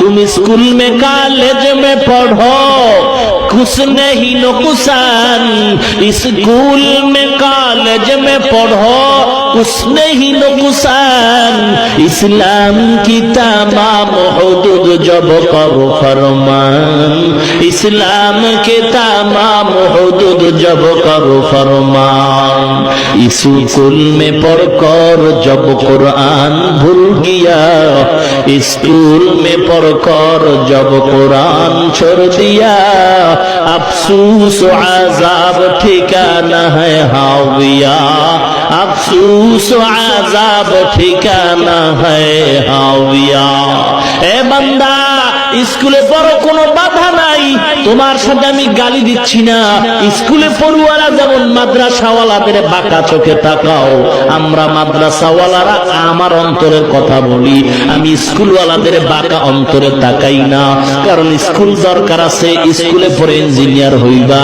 तुम स्कूल में कॉलेज में पढ़ो। कुछ नहीं नुकसान स्कूल में कॉलेज में पढ़ो। कुछ नहीं नुकसान इस्लाम की तमाम हुदूद जब करो फरमान। اسلام کے تمام حدود جب کرو فرمان اس کل میں پڑھ کر جب قرآن بھول گیا اسکول میں پڑھ کر جب قرآن چھوڑ دیا افسوس و عذاب ٹھکانہ ہے ہاویہ افسوس و عذاب ٹھکانہ ہے ہاویہ اے بندہ স্কুলে বড় কোনো বাধা না নাই তোমার সাথে আমি গালি দিচ্ছি না। স্কুলে পড়ুয়ারা যেমন মাদ্রাসাওয়ালাদের বাঁকা চোখে তাকাও, আমরা মাদ্রাসাওয়ালারা আমার অন্তরের কথা বলি। আমি স্কুলওয়ালাদের বাঁকা অন্তরে তাকাই না, কারণ স্কুল দরকার আছে, স্কুলে পড়ে ইঞ্জিনিয়ার হইবা,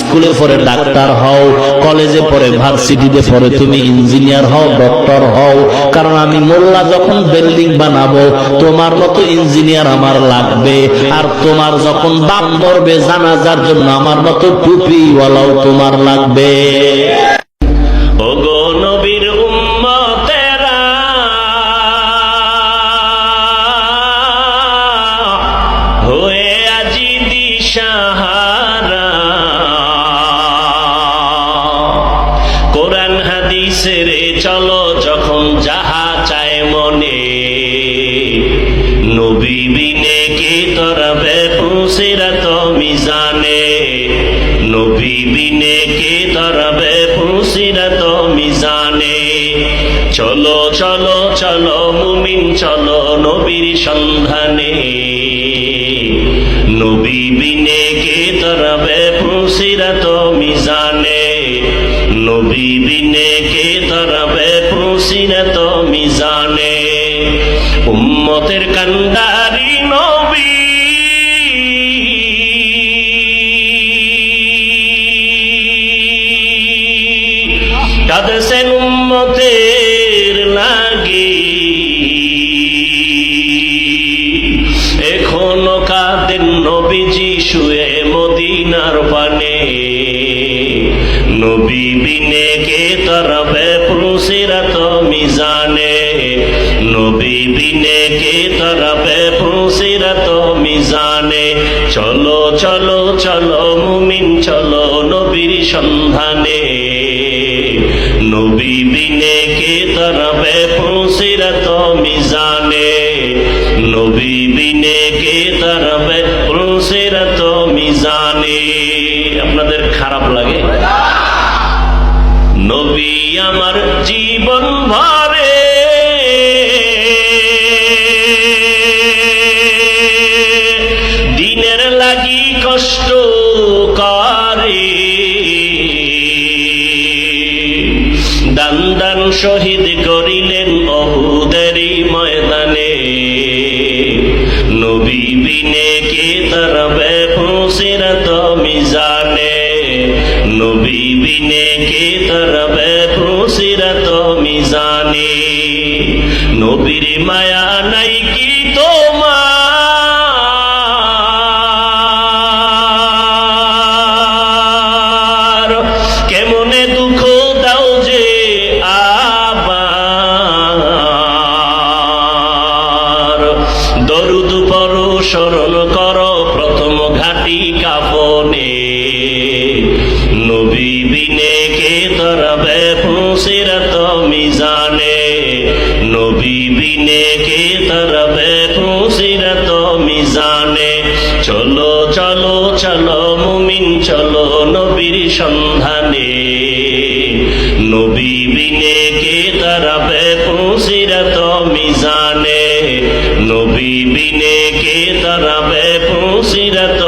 স্কুলে পড়ে ডাক্তার হও, কলেজে পড়ে ভার্সিটিতে পড়ে তুমি ইঞ্জিনিয়ার হও, ডক্টর হও, কারণ আমি মোল্লা যখন বিল্ডিং বানাবো, তোমার মতো ইঞ্জিনিয়ার আমার লাগবে, আর তোমার যখন বাপ মরবে জানাজার জন্য আমার মতো টুপিওয়ালাও তোমার লাগবে। তরবে ফুসিরত মিজানে। নবী বিনে কে তরবে ফুসিরত মিজানে। চলো চলো চলো মুমিন, চলো নবীর সন্ধানে। নবী বিনে কে তরবে ফুসিরত মিজানে। নবী বিনে কে তরবে ফুসিরত মিজানে। উম্মতের কান্ডারি নবী কাঁদেন নবীজি শুয়ে মদিনার পানে। নবী বিনে কে তরবে পুসিরত মিজানে। নবী বিনে কে তরবে পুসিরত মিজানে। চলো চলো চলো মুমিন, চলো নবীর সন্ধানে। নবী বিনে কে তরবে পুসিরত মিজানে। নবী বিনে কে তরবে খারাপ লাগে। নবী আমার জীবন ভরে। দিনের লাগি কষ্ট করে। দান দান শহীদ করিলেন অহুদেরই ময়দানে। নবী বিনে কে তরবে ফুসিরত মিজানে নবী বিনে কে তরবে ফুসিরত মিজানে? নবীর মায়া নাই কি তোমার? দরুদ পর স্মরণ কর, প্রথম ঘাটি কাপনে ফুসিরত মিজানে, নবী বিনে কে তরবে ফুসিরত মিজানে। চলো চলো চলো মুমিন, চলো নবীর সন্ধানে। নবী বিনে কে তরবে ফুসিরত মিজানে, নবী বিনে কে তরবে ফুসিরত